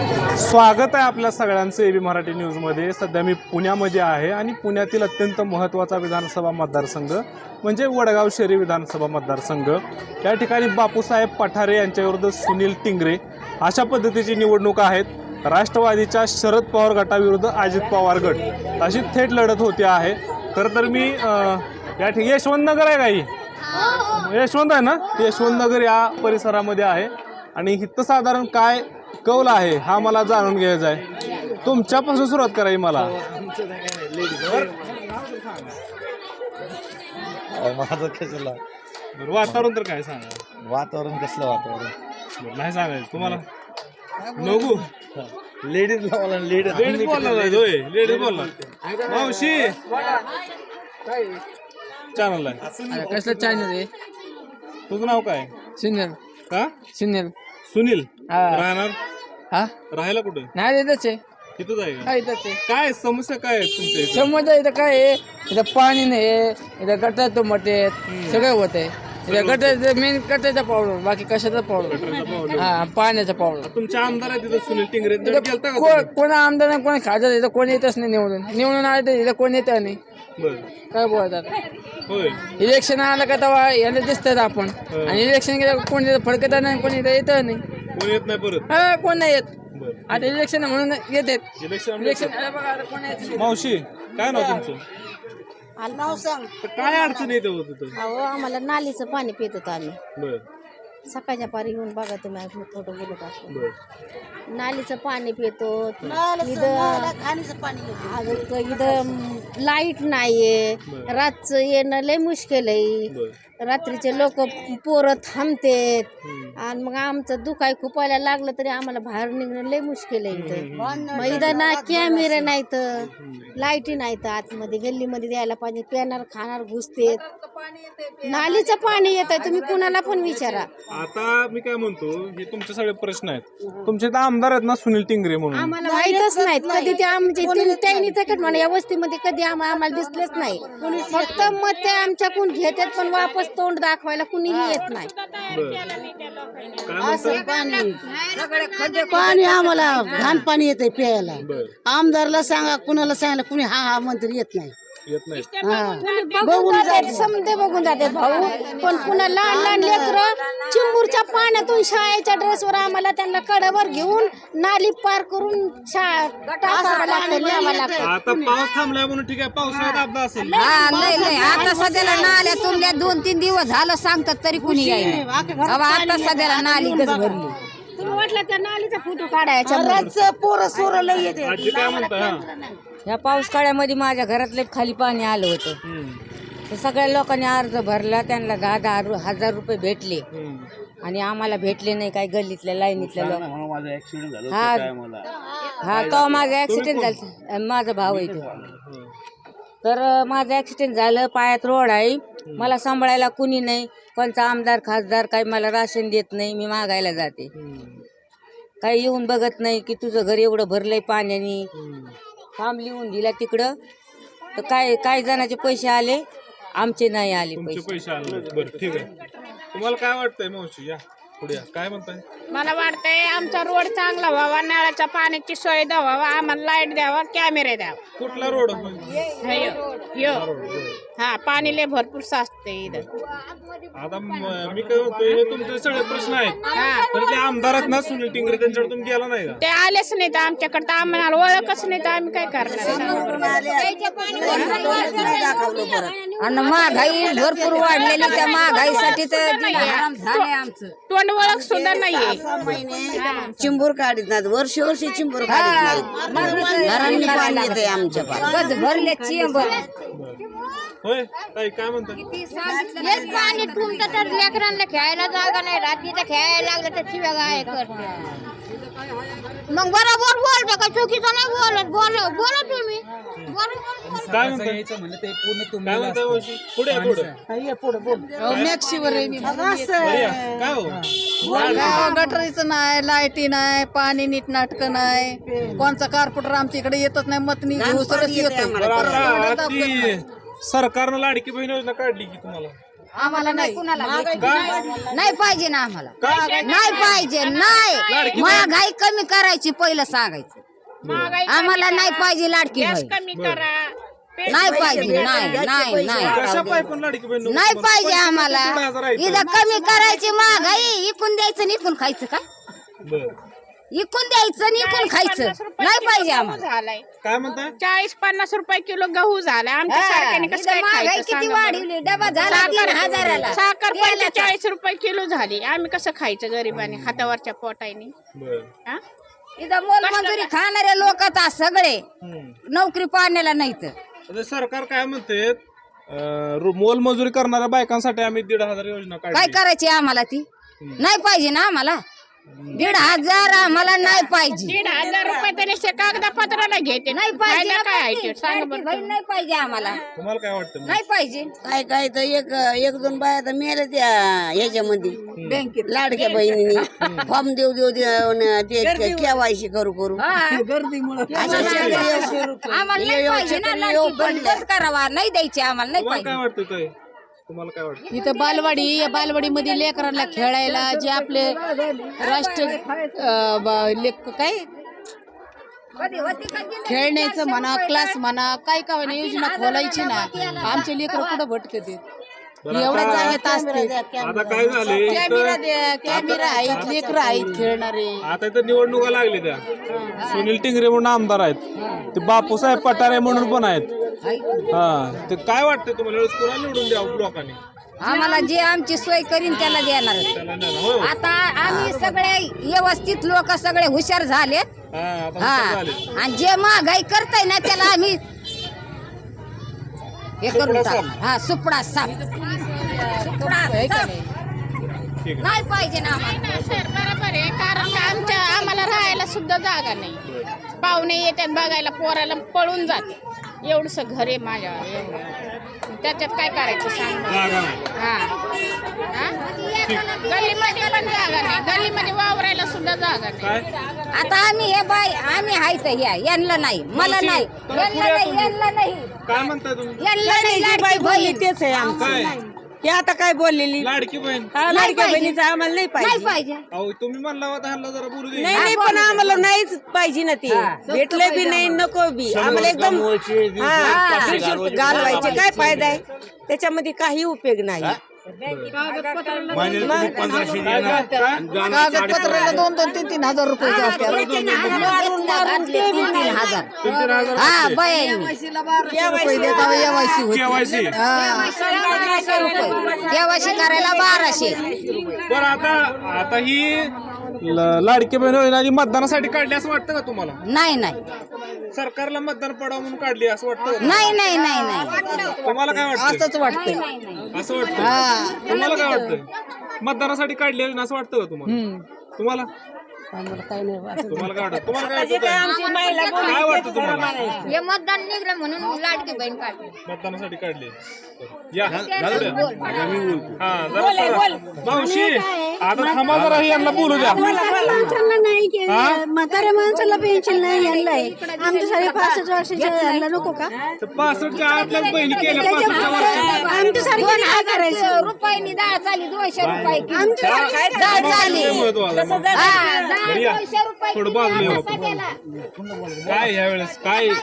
स्वागत आहे आपल्या सगळ्यांचं एबी मराठी न्यूजमध्ये. सध्या मी पुण्यामध्ये आहे आणि पुण्यातील अत्यंत महत्त्वाचा विधानसभा मतदारसंघ म्हणजे वडगाव शहरी विधानसभा मतदारसंघ. या ठिकाणी बापूसाहेब पठारे यांच्याविरुद्ध सुनील टिंगरे अशा पद्धतीची निवडणूक आहेत. राष्ट्रवादीच्या शरद पवार गटाविरुद्ध अजित पवार गट अशी थेट लढत होते आहे. खरं तर मी या ठिकाणी यशवंत नगर आहे काही? यशवंत आहे ना? यशवंत नगर या परिसरामध्ये आहे. आणि इथं साधारण काय कौल आहे हा मला जाणून घ्यायचा आहे. तुमच्यापासून सुरुवात करायची मला. माझं कशाला? बरं, वातावरण तर काय सांगा? वातावरण कसलं वातावरण? बरं, नाही सांगायचं तुम्हाला? नको लेडीज लावला लेडीज लेडीज बोलला नाही होय लेडीज बोलला. मावशी! चॅनल आहे. कसलं चॅनल आहे? तुझं नाव काय? सिन्नर. का? सिन्नर. सुनील हा. राहणार? हा? राहायला कुठं? नाही इथंच आहे. आहे का? हा आहे. काय समस्या काय आहेत तुमच्या इथे? समजा इथं काय आहे? इथं पाणी नाही इथं गटर मोठे सगळं होत आहे. इथं गटर मेन गटरचा प्रॉब्लेम बाकी कशाचा प्रॉब्लेम हा पाण्याचा प्रॉब्लेम तुमच्या आमदार आहे तिथं सुनील टिंगरे. तिथं गेलता का कोण कोण आमदार नाही कोणी खासदार इथं कोणी येतच नाही निवडून. निवडून आले तर इथं कोणी येत नाही? बरं. काय बोलतात? होय. इलेक्शन आलं का तेव्हा यांना दिसतात आपण. आणि इलेक्शन गेलं कोणी इथं फडकत नाही कोणी इथं येत नाही. कोण येत नाही परत? हा कोण नाही येत. बरं. आता इलेक्शन म्हणून येतात. इलेक्शन इलेक्शन आलं बघा आता कोण येत. नाही. मावशी काय नाव तुमचं? नाव सांग. तर काय अडचण येते तिथं? अहो आम्हाला नालीचं पाणी पित होतो आम्ही. बर. सकाळच्या पारी घेऊन बघा तुम्ही आम्ही फोटो असतो बर. नालीचं पाणी पितो इथं लाइट नाहीये. बरं. रातचं येणं लय मुश्किल आहे. रात्रीचे लोक पोरं थांबतेत. आणि मग आमचं दुखाय खुपायला लागलं तरी आम्हाला बाहेर निघणं लय मुश्किल आहे इथं. मग इथं ना कॅमेरे नाहीत. लाईटी नाहीत. आतमध्ये गल्लीमध्ये द्यायला पाहिजे पेणार खाणार घुसतेत. नालीचं पाणी येत आहे तुम्ही कुणाला पण विचारा. आता मी काय म्हणतो हे तुमचे सगळे प्रश्न आहेत. तुमचे तर आमदार आहेत ना सुनील टिंगरे म्हणून. आम्हाला माहीतच नाहीत. कधी ते आमचे तीन त्यांनी तकट म्हणा या वस्तीमध्ये कधी आम्हा- आम्हाला दिसलेच नाही. फक्त मत ते आमच्याकडून घेतात पण वापस तोंड दाखवायला कुणीही येत नाही. काय म्हणतो? पाणी. आम्हाला घाण पाणी येते प्यायला. आमदारला सांगा कुणाला सांगायला कुणी हा हा मंत्री येत नाही. येत नाही हा. बघून जातात समजे बघून जातात भाऊ. पण पुन्हा लहान लहान लेकरं चिंबूरच्या पाण्यातून शाळेच्या ड्रेसवर आम्हाला त्यांना कडावर घेऊन नाली पार करून शाळा टाकावं लागतं न्यावं लागतं. आता पाऊस थांबलाय म्हणून ठीक आहे पावसाळ्यात असेल. हा नाही नाही आता सध्याला नाल्या तुमल्या दोन तीन दिवस झालं सांगतात तरी कुणी यायला. आता सध्याला नाली गज भरली? तुम्ही म्हटलं त्या नालीचा फोटो काढायचा रातचं पोरं सोरं लय येते. आजी काय म्हणताय हा या पाऊस काळ्यामध्ये माझ्या घरातले खाली पाणी आलं होतं. हम्म. तर सगळ्या लोकांनी अर्ज भरला त्यांना दहा दहा रु- हजार रुपये भेटले. हम्म. आणि आम्हाला भेटले नाही काय गल्लीतल्या लाईनीतल्या लोक. हा. हा तो माझा ऍक्सिडेंट झाला. माझा भाऊ आहे तो. तर अं, माझं ऍक्सिडेंट झालं पायात रोड आहे. मला सांभाळायला कुणी नाही कोणचा आमदार खासदार काही मला राशन देत नाही मी मागायला जाते. काही येऊन बघत नाही की तुझं घर एवढं भरलंय पाण्याने. काम लिहून दिला तिकडं. तर काय काही जणांचे पैसे आले आमचे नाही आले पैसे. पैसे आणले बरं ठीक आहे. तुम्हाला काय वाटतंय मावशी? या पुढे या. काय म्हणताय? मला वाटतंय आमचा रोड चांगला व्हावा नळाच्या पाण्याची सोय द्यावा आम्हाला लाइट द्यावा कॅमेरे द्यावा. कुठला रोड? यो हा पाणी लय भरपूर साचते इथं. आता म- मी काय म्हणतोय हे तुमचे सगळे प्रश्न आहेत. हा. पण ते आमदार आहेत ना सुनील टिंगरे त्यांच्याकडे तुम्ही गेला नाही का? ते आलेच नाही तर आमच्याकडे तर आम्हाला ओळखच नाही तर आम्ही काय करणार? आणि महागाई भरपूर वाढलेली त्या महागाईसाठी तर दिलं आराम झालंय आमचं तोंड ओळख सुद्धा नाहीये. चिंबूर काढीत नाहीत. वर्षी वर्षी चिंबूर काढीत नाहीत. घरांनी पाणी येते आमच्या गज भरले चिंबर. होय ताई काय म्हणताय हेच पाणी तुमचं तर लेकरांना खेळायला जागा नाही रात्रीचं खेळायला लागलं तर शिव्या गाय करते. मग बरोबर बोलतो का? चुकीचं नाही बोलत. बोल बोला तुम्ही. बरोबर बोल. काय म्हणताय? काय म्हणताय मावशी पुढे या, पुढे मॅक्सीवर आहे मी. बरं या. काय हो? गटरीचं नाही लाईटी नाही पाणी नीट नाटकं नाही. कोणचा कारपोटर आमच्या इकडे येतच नाही मतनी घेऊ सरस येतो बरं आता ती सरकारनं लाडकी बहीण योजना काढली की तुम्हाला? आम्हाला नाही. कुणाला नाही पाहिजे ना आम्हाला. का? नाही पाहिजे नाही महागाई कमी करायची पहिलं सांगायचं. आम्हाला नाही पाहिजे लाडकी कमी करा. नाही पाहिजे नाही नाही नाही. नाही? पाहिजे आम्हाला? इथं कमी करायची महागाई इकून द्यायचं इकून खायचं बरं. इकून द्यायचं आणि इकून खायचं. नाही पाहिजे आम्हाला. काय म्हणताय? चाळीस पन्नास रुपये किलो गहू झालाय. आमच्या सारख्याने कसं इथं काय महागाई खायचं किती सांगा बरं? वाढवली डबा झाला तीन हजाराला. साखर तेलाचा. चाळीस रुपये किलो झाली. आम्ही कसं खायचं गरिबाने हातावरच्या पोटाने? बरं. हा? इथं मोलमजुरी खाणारे लोक आता सगळे. हम्म. नोकरी पाण्याला नाहीत. आता सरकार काय म्हणते मोलमजुरी करणाऱ्या बायकांसाठी आम्ही दीड हजार योजना काय काढली करायची आम्हाला ती? नाही पाहिजे ना आम्हाला? दीड हजार आम्हाला नाही पाहिजे. दीड हजार रुपये तरी से कागदपत्राला घेते. नाही पाहिजे फायदा काय आहे. ते? सांगा बरं नाही पाहिजे आम्हाला. तुम्हाला. काय वाटतं नाही पाहिजे. काय काय तर एक एक दोन बाया तर मेल्या त्या ह्याच्यामध्ये बँकेत. लाडक्या बहिणीने. फॉर्म देऊ देऊ देऊ ते केवायसी करू करू. आम्हाला नाही पाहिजे. ना लाडकी बहीण. बंद करावा. नाही द्यायची आम्हाला. नाही तुम्हाला काय पाहिजे वाटतं काय तुम्हाला काय वाटतं? इथं बालवाडी या बालवाडीमध्ये लेकरांना खेळायला जे आपले राष्ट्र अं, ब- लेक काय? खेळण्याचं म्हणा क्लास म्हणा काय काय म्हणा योजना खोलायची ना. आमचे लेकर कुठं भटकते एवढ्या जागेत असते आता काय झाले? कॅमेरा द्या कॅमेरा आहेत लेकर आहेत खेळणारे. आता इथं निवडणुका लागली त्या. सुनील टिंगरे म्हणून आमदार आहेत. ते बापूसाहेब पठारे म्हणून पण आहेत. हा ते काय वाटतं तुम्हाला? वेळेस कुणाला निवडून द्यावं लोकांनी आम्हाला जे आमची सोय करीन त्याला देणार त्याला नाही ना, हो. आता आम्ही सगळे व्यवस्थित लोक सगळे हुशार झालेत. हा आता हा. झाले आणि जे महागाई करताय ना त्याला आम्ही हे करून सुपडा. हा सुपडा साप. सुपडा साप. ठीक आहे. नाही पाहिजे ना आम्हाला. नाही ना, सर बरोबर आहे. कारण का आमच्या आम्हाला राहायला सुद्धा जागा नाही. पाहुणे येतात बघायला पोराला पळून जाते एवढस घर आहे माझ्या एवढं. त्याच्यात काय करायचं सांग बरं. जागा नाही. हा. हा? गल्लीमध्ये पण जागा नाही. गल्लीमध्ये वावरायला सुद्धा जागा नाही. आता आम्ही हे बाय आम्ही हायत ह्या यांना नाही मला नाही. यांना नाही यांना नाही. काय म्हणताय तुम्ही? यांना नाही लाडकी बहीण. तेच आहे काय? हे आता काय बोललेली? लाडकी बहीण. हा लाडक्या बहिणीचं आम्हाला नाही नाही पाहिजे. पाहिजे. अहो तुम्ही म्हणला होता जरा बोलू दे. नाही नाही पण आम्हाला नाहीच पाहिजे ना ते. भेटले बी नाही नको बी. आम्हाला एकदम हा दीडशे रुपये घालवायचे. काय फायदा आहे? त्याच्यामध्ये काही उपयोग नाही. कागदपत्राला दोन दोन तीन तीन हजार रुपये तीन तीन हजार हा रुपये. देता होती. केवायसी. करायला बाराशे. बरं आता आता ही ल- लाडकी बहीण योजना मतदानासाठी काढली असं वाटतं का तुम्हाला? नाही नाही. सरकारला मतदान पडावं म्हणून काढली असं वाटतं का? नाही नाही नाही नाही. तुम्हाला काय वाटतं असंच वाटतंय. असं वाटतं तुम्हाला काय वाटतं मतदानासाठी काढली असं वाटतं का तुम्हाला? तुम्हाला? तुम्हाला काय वाटतं? तुम्हाला काय वाटतं? काय? काय वाटतं तुम्हाला? हे मतदान निघलं म्हणून लाडकी बहीण काढली. मतदानासाठी काढली या. हा जरा. मावशी. आता थांबा जरा हे यांना बोलू द्या हा? म्हाताऱ्या माणसाला पेन्शन नाही यांनाय आमच्या साडे पासष्ट वर्षाच्या यांना नको का ते पासष्टच्या आतल्याच बहिणी केल्या पासष्टच्या वर्षाच्या. आमच्या सारखं काय करायचं रुपयानी डाळ चालली दोनशे रुपये किलो. आमच्या सारखं. हा. दोनशे रुपये थोडं किलो. बाजूला. सगळ्याला. काय ह्या वेळेस काय